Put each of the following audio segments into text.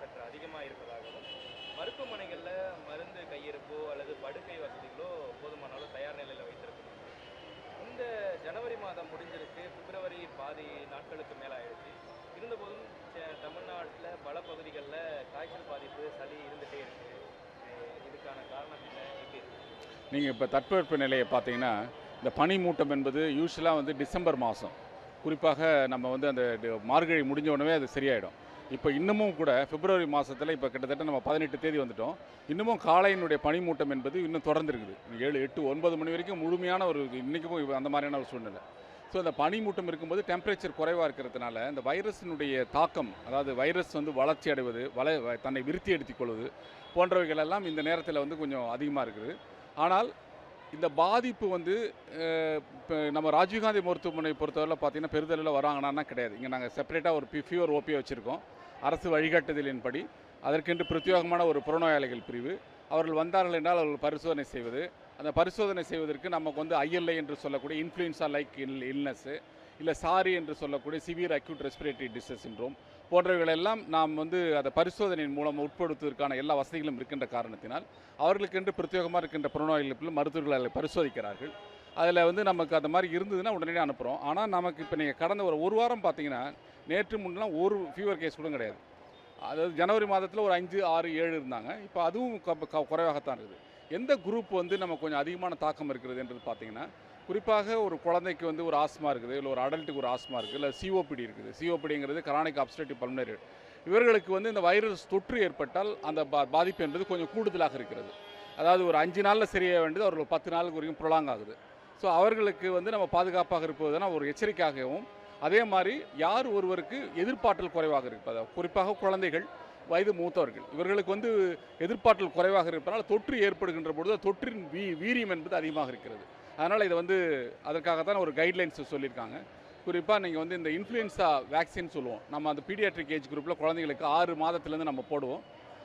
சற்று அதிகமாக இருப்பதாகவும் மருத்துவமனைகளில் மருந்து கையிருப்போ அல்லது படுக்கை வசதிகளோ போதுமான அளவு தயார் நிலையில் வைத்திருக்கணும். இந்த ஜனவரி மாதம் முடிஞ்சிருக்கு. பிப்ரவரி பாதி நாட்களுக்கு மேலே ஆயிடுச்சு இருந்தபோதும் தமிழ்நாட்டில் பல பகுதிகளில் காய்ச்சல் பாதிப்பு சளி இருந்துகிட்டே இருக்கு. இதுக்கான காரணம் என்ன எப்படி நீங்கள் இப்போ தட்பவெப்ப நிலையை பார்த்தீங்கன்னா இந்த பனி மூட்டம் என்பது யூஸ்வலாக வந்து டிசம்பர் மாதம். குறிப்பாக நம்ம வந்து அந்த மார்கழி முடிஞ்ச உடனே அது சரியாயிடும். இப்போ இன்னமும் கூட பிப்ரவரி மாதத்தில் இப்போ கிட்டத்தட்ட நம்ம பதினெட்டு தேதி வந்துட்டோம். இன்னமும் காலையினுடைய பனிமூட்டம் என்பது இன்னும் தொடர்ந்துருக்குது. ஏழு எட்டு ஒன்பது மணி வரைக்கும் முழுமையான ஒரு இன்றைக்கும் அந்த மாதிரியான ஒரு சூழ்நிலை. ஸோ அந்த பனிமூட்டம் இருக்கும்போது டெம்பரேச்சர் குறைவாக இருக்கிறதுனால இந்த வைரஸினுடைய தாக்கம் அதாவது வைரஸ் வந்து வளர்ச்சி அடைவது வள தன்னை விருத்தி எடுத்துக்கொள்வது போன்றவைகள் எல்லாம் இந்த நேரத்தில் வந்து கொஞ்சம் அதிகமாக இருக்குது. ஆனால் இந்த பாதிப்பு வந்து இப்போ நம்ம ராஜீவ்காந்தி மருத்துவமனை பொறுத்தவரை பார்த்தீங்கன்னா பெருதளவில் வராங்களான்னா கிடையாது. இங்கே நாங்கள் செப்பரேட்டாக ஒரு பி ஃபியூர் ஓபி வச்சுருக்கோம். அரசு வழிகாட்டுதலின்படி. அதற்கென்று பிரத்யேகமான ஒரு புறநோயாளிகள் பிரிவு. அவர்கள் வந்தார்கள் என்றால் அவர்கள் பரிசோதனை செய்வது. அந்த பரிசோதனை செய்வதற்கு நமக்கு வந்து ஐஎல்ஐ என்று சொல்லக்கூடிய இன்ஃப்ளூயன்ஸா லைக் இல் இல்னஸ்ஸு இல்லை சாரி என்று சொல்லக்கூடிய severe acute respiratory disease syndrome போன்றவைகளெல்லாம் நாம் வந்து அதை பரிசோதனையின் மூலம் உட்படுத்துவதற்கான எல்லா வசதிகளும் இருக்கின்ற காரணத்தினால் அவர்களுக்கென்று பிரத்யேகமாக இருக்கின்ற புறநோய்களும் மருத்துவர்கள் அதை பரிசோதிக்கிறார்கள். அதில் வந்து நமக்கு அந்த மாதிரி இருந்ததுன்னா உடனடியாக அனுப்புகிறோம் ஆனால் நமக்கு இப்போ நீங்கள் கடந்த ஒரு ஒரு வாரம் பார்த்தீங்கன்னா நேற்று முன்னெலாம் ஒரு ஃபீவர் கேஸ் கூட கிடையாது. அதாவது ஜனவரி மாதத்தில் ஒரு அஞ்சு ஆறு ஏழு இருந்தாங்க. இப்போ அதுவும் க- க- குறைவாகத்தான் இருக்குது. எந்த குரூப் வந்து நம்ம கொஞ்சம் அதிகமான தாக்கம் இருக்கிறது என்றது பார்த்தீங்கன்னா குறிப்பாக ஒரு குழந்தைக்கு வந்து ஒரு ஆஸ்மா இருக்குது இல்லை ஒரு அடல்ட்டுக்கு ஒரு ஆஸ்மா இருக்குது இல்லை சிஓபிடி இருக்குது. சிஓபிடிங்கிறது கரானிக் அப்ஸ்ட்ரேட்டிவ் பல்மனரி இவர்களுக்கு வந்து இந்த வைரஸ் தொற்று ஏற்பட்டால் அந்த பா பாதிப்பு என்பது கொஞ்சம் கூடுதலாக இருக்கிறது. அதாவது ஒரு அஞ்சு நாளில் சரியாக வேண்டியது அவர்கள் பத்து நாளுக்கு வரைக்கும் ப்ரொலாங் ஆகுது. ஸோ அவர்களுக்கு வந்து நம்ம பாதுகாப்பாக இருப்பதுனா ஒரு எச்சரிக்கையாகவும் அதே மாதிரி யார் ஒருவருக்கு எதிர்ப்பாற்றல் குறைவாக இருப்பது குறிப்பாக குழந்தைகள் வயது மூத்தவர்கள். இவர்களுக்கு வந்து எதிர்ப்பாற்றல் குறைவாக இருப்பதனால் தொற்று ஏற்படுகின்ற பொழுது தொற்றின் வீ வீரியம் என்பது அதிகமாக இருக்கிறது. அதனால் இதை வந்து அதற்காகத்தான் ஒரு கைட்லைன்ஸ் சொல்லியிருக்காங்க. குறிப்பாக நீங்கள் வந்து இந்த இன்ஃப்ளூயன்ஸா வேக்சின் சொல்லுவோம். நம்ம அந்த பீடியாட்ரிக் ஏஜ் குரூப்பில் குழந்தைங்களுக்கு ஆறு மாதத்துலேருந்து நம்ம போடுவோம்.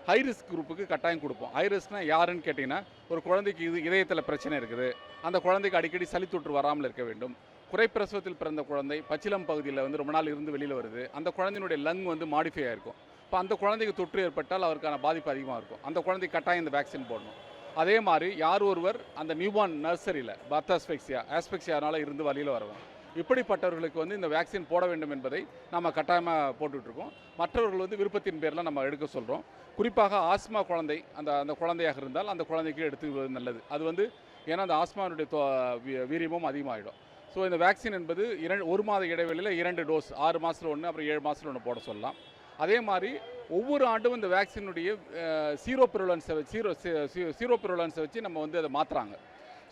ஹை ரிஸ்க் குரூப்புக்கு கட்டாயம் கொடுப்போம். ஹை ரிஸ்க்னா யாருன்னு கேட்டிங்கன்னா ஒரு குழந்தைக்கு இது இதயத்தில் பிரச்சனை இருக்குது. அந்த குழந்தைக்கு அடிக்கடி சளி தொற்று வராமல் இருக்க வேண்டும். குறைப்பிரசவத்தில் பிறந்த குழந்தை பச்சிலம் பகுதியில் வந்து ரொம்ப நாள் இருந்து வெளியில் வருது. அந்த குழந்தையினுடைய லங் வந்து மாடிஃபை ஆகிருக்கும் இப்போ அந்த குழந்தைக்கு தொற்று ஏற்பட்டால் அவருக்கான பாதிப்பு அதிகமாக இருக்கும். அந்த குழந்தை கட்டாயம் இந்த வேக்சின் போடணும். அதே மாதிரி யார் ஒருவர் அந்த நியூபார்ன் நர்சரியில் பர்த்தாஸ்பெக்சியா ஆஸ்பெக்சியானால இருந்து வழியில் வருவோம். இப்படிப்பட்டவர்களுக்கு வந்து இந்த வேக்சின் போட வேண்டும் என்பதை நம்ம கட்டாயமாக போட்டுட்ருக்கோம். மற்றவர்கள் வந்து விருப்பத்தின் பேரில் நம்ம எடுக்க சொல்கிறோம் குறிப்பாக ஆஸ்மா குழந்தை அந்த அந்த குழந்தையாக இருந்தால் அந்த குழந்தைக்கு எடுத்துக்கிறது நல்லது. அது வந்து ஏன்னா அந்த ஆஸ்மானுடைய தொ- வீரியமும் அதிகமாகிடும் ஸோ இந்த வேக்சின் என்பது இரண்டு ஒரு மாத இடைவெளியில் இரண்டு டோஸ் ஆறு மாதத்தில் ஒன்று அப்புறம் ஏழு மாதத்தில் ஒன்று போட சொல்லலாம். அதே மாதிரி ஒவ்வொரு ஆண்டும் இந்த வேக்சினுடைய சீரோ பிரோலன்ஸை வச்சு சீரோ சீரோ பிரிவலன்ஸை வச்சு நம்ம வந்து அதை மாற்றுறாங்க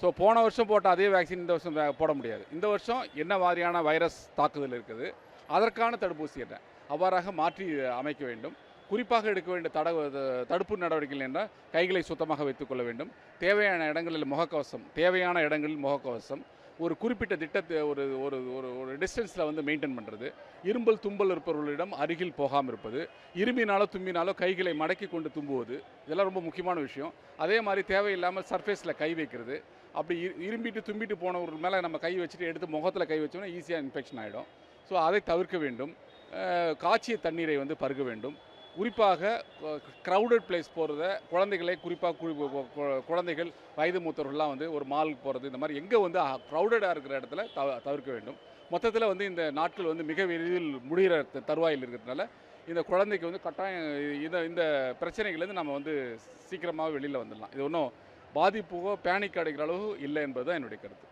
ஸோ போன வருஷம் போட்ட அதே வேக்சின் இந்த வருஷம் வே- போட முடியாது. இந்த வருஷம் என்ன மாதிரியான வைரஸ் தாக்குதல் இருக்குது அதற்கான தடுப்பூசி என்ன? அவ்வாறாக மாற்றி அமைக்க வேண்டும். குறிப்பாக எடுக்க வேண்டிய தட தடுப்பு நடவடிக்கைகள் என்றால் கைகளை சுத்தமாக வைத்துக்கொள்ள வேண்டும். தேவையான இடங்களில் முகக்கவசம் தேவையான இடங்களில் முகக்கவசம் ஒரு குறிப்பிட்ட திட்டத்தை ஒரு ஒரு ஒரு ஒரு டிஸ்டன்ஸில் வந்து மெயின்டைன் பண்ணுறது இரும்பல் தும்பல் இருப்பவர்களிடம் அருகில் போகாமல் இருப்பது. இருமினாலோ தும்பினாலோ கைகளை மடக்கி கொண்டு தும்புவது. இதெல்லாம் ரொம்ப முக்கியமான விஷயம். அதே மாதிரி தேவையில்லாமல் சர்ஃபேஸில் கை வைக்கிறது. அப்படி இரு- இரும்பிட்டு தும்பிட்டு போனவர்கள் மேலே நம்ம கை வச்சுட்டு எடுத்து முகத்தில் கை வச்சோம்னா ஈஸியாக இன்ஃபெக்ஷன் ஆகிடும் ஸோ அதை தவிர்க்க வேண்டும். காய்ச்சிய தண்ணீரை வந்து பருக வேண்டும். குறிப்பாக க்ரௌடட் பிளேஸ் போகிறத குழந்தைகளை குறிப்பாக குழந்தைகள் வயது மூத்தவர்கள்லாம் வந்து ஒரு மாலுக்கு போகிறது இந்த மாதிரி எங்கே வந்து க்ரௌடடாக இருக்கிற இடத்துல தவ தவிர்க்க வேண்டும். மொத்தத்தில் வந்து இந்த நாட்கள் வந்து மிக விரைவில் முடிகிற தருவாயில் இருக்கிறதுனால இந்த குழந்தைக்கு வந்து கட்டாயம் இந்த இந்த பிரச்சனைகள்லேருந்து நம்ம வந்து சீக்கிரமாக வெளியில் வந்துடலாம். இது ஒன்றும் பாதிப்புகோ பேனிக் அடைக்கிற அளவு இல்லை என்பது தான் என்னுடைய கருத்து.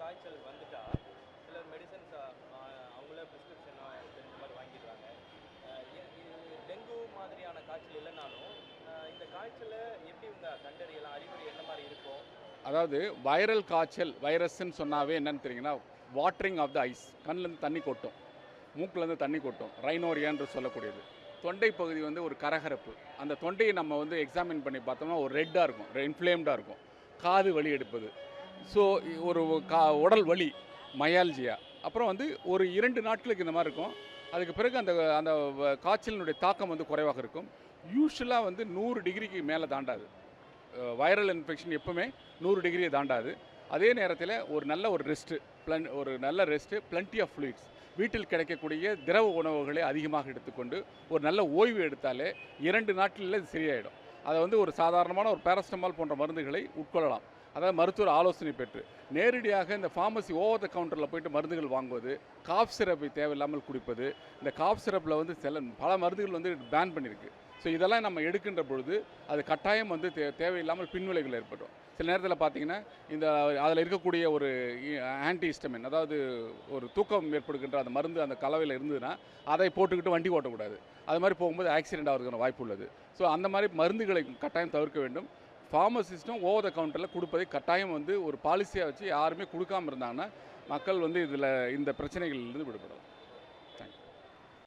காய்ச்சல் வந்துட்டா சிலர் மெடிசன்ஸ் அவங்களே ப்ரிஸ்கிரிப்ஷன் மாதிரி வாங்கிடுறாங்க. டெங்கு மாதிரியான காய்ச்சல் இல்லைனாலும் இந்த காய்ச்சலை எப்படி இவங்க கண்டறியலாம்? அறிகுறி என்ன மாதிரி இருக்கும்? அதாவது வைரல் காய்ச்சல் வைரஸ்ன்னு சொன்னாவே என்னன்னு தெரியுங்கன்னா வாட்டரிங் ஆஃப் த ஐஸ் கண்ணிலேருந்து தண்ணி கொட்டும். மூக்குலேருந்து தண்ணி கொட்டும். ரைனோரியான்னு சொல்லக்கூடியது. தொண்டை பகுதி வந்து ஒரு கரகரப்பு. அந்த தொண்டையை நம்ம வந்து எக்ஸாமின் பண்ணி பார்த்தோம்னா ஒரு ரெட்டாக இருக்கும். இன்ஃப்ளேம்டாக இருக்கும். காது வலி எடுப்பது. ஸோ ஒரு கா உடல் வலி மயால்ஜியா அப்புறம் வந்து ஒரு இரண்டு நாட்களுக்கு இந்த மாதிரி இருக்கும். அதுக்கு பிறகு அந்த அந்த காய்ச்சலினுடைய தாக்கம் வந்து குறைவாக இருக்கும். யூஸ்வலாக வந்து நூறு டிகிரிக்கு மேலே தாண்டாது. வைரல் இன்ஃபெக்ஷன் எப்பவுமே நூறு டிகிரியை தாண்டாது. அதே நேரத்தில் ஒரு நல்ல ஒரு ரெஸ்ட்டு ப்ளன் ஒரு நல்ல ரெஸ்ட்டு பிளண்டி ஆஃப் ஃப்ளூயிட்ஸ் வீட்டில் கிடைக்கக்கூடிய திரவ உணவுகளை அதிகமாக எடுத்துக்கொண்டு ஒரு நல்ல ஓய்வு எடுத்தாலே இரண்டு நாட்களில் இது சரியாயிடும். அதை வந்து ஒரு சாதாரணமான ஒரு பேரஸ்டமால் போன்ற மருந்துகளை உட்கொள்ளலாம். அதாவது மருத்துவர் ஆலோசனை பெற்று நேரடியாக இந்த ஃபார்மசி ஓவர் த கவுண்டரில் போயிட்டு மருந்துகள் வாங்குவது காஃப் சிரப்பை தேவையில்லாமல் குடிப்பது இந்த காஃப் சிரப்பில் வந்து சில பல மருந்துகள் வந்து பேன் பண்ணியிருக்கு. ஸோ இதெல்லாம் நம்ம எடுக்கின்ற பொழுது அது கட்டாயம் வந்து தே தேவையில்லாமல் பின்விளைவுகள் ஏற்படும். சில நேரத்தில் பார்த்தீங்கன்னா இந்த அதில் இருக்கக்கூடிய ஒரு ஆன்டி ஹிஸ்டமின் அதாவது ஒரு தூக்கம் ஏற்படுகின்ற அந்த மருந்து அந்த கலவையில் இருந்ததுன்னா அதை போட்டுக்கிட்டு வண்டி ஓட்டக்கூடாது. அது மாதிரி போகும்போது ஆக்சிடென்ட் ஆகிறதுக்கான வாய்ப்பு உள்ளது. ஸோ அந்த மாதிரி மருந்துகளை கட்டாயம் தவிர்க்க வேண்டும். ஃபார்மசிஸ்ட்டும் ஓவர் த கவுண்டரில் கொடுப்பதை கட்டாயம் வந்து ஒரு பாலிசியாக வச்சு யாருமே கொடுக்காம இருந்தாங்கன்னா மக்கள் வந்து இதில் இந்த பிரச்சனைகளிலிருந்து விடுபடலாம்.